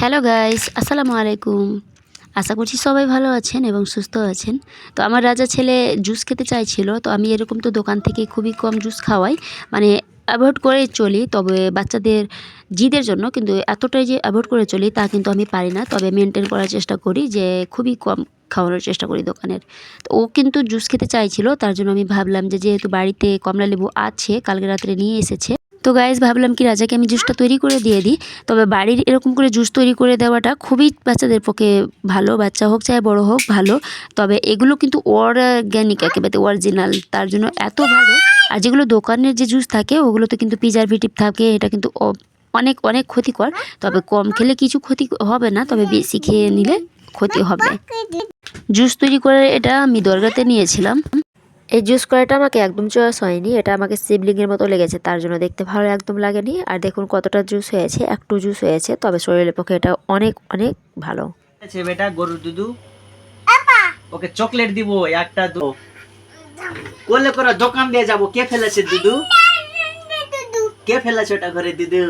Hello guys আসসালামু আলাইকুম আশা করছি সবাই ভালো আছেন এবং সুস্থ আছেন। তো আমার রাজা ছেলে জুস খেতে চাইছিল, তো আমি এরকম তো দোকান থেকে খুবই কম জুস খাওয়াই। মানে অ্যাভয়েড করেই চলি, তবে বাচ্চাদের, জিদের জন্য কিন্তু এতটাই যে অ্যাভয়েড করে চলি তা কিন্তু আমি পারি না। তবে মেনটেন করার চেষ্টা করি যে খুবই কম খাওয়ানোর চেষ্টা করি দোকানের। তো ও কিন্তু জুস খেতে চাইছিল, তার জন্য আমি ভাবলাম যে যেহেতু বাড়িতে কমলা লেবু আছে, কালকে রাত্রে নিয়ে এসেছে। তো গাইজ ভাবলাম কি, রাজাকে আমি জুসটা তৈরি করে দিয়ে দিই। তবে বাড়ির এরকম করে জুস তৈরি করে দেওয়াটা খুবই বাচ্চাদের পক্ষে ভালো, বাচ্চা হোক চাই, বড় হোক, ভালো। তবে এগুলো কিন্তু অর্গ্যানিক একেবারে অরিজিনাল তার জন্য এত ভালো। আর যেগুলো দোকানের যে জুস থাকে, ওগুলোতে কিন্তু প্রিজারভেটিভ থাকে, এটা কিন্তু অনেক অনেক ক্ষতিকর। তবে কম খেলে কিছু ক্ষতি হবে না, তবে বেশি খেয়ে নিলে ক্ষতি হবে। জুস তৈরি করে এটা আমি দরগাতে নিয়েছিলাম। এই জুস করাটা আমাকে একদম চয়েস হয়নি এটা আমাকে সিবলিংয়ের মতো লেগেছে তার জন্য দেখতে ভালো একদম লাগেনি। আর দেখুন কতটা জুস হয়েছে একটু জুস হয়েছে তবে শরীরের পক্ষে এটা অনেক অনেক ভালো। আছে বেটা গরুর দুধু? ওকে চকলেট দিব একটা দু। কোলে করে দোকান দিয়ে যাব কে ফেলেছে দুধু। কে ফেলেছে ওটা ঘরে দুধু?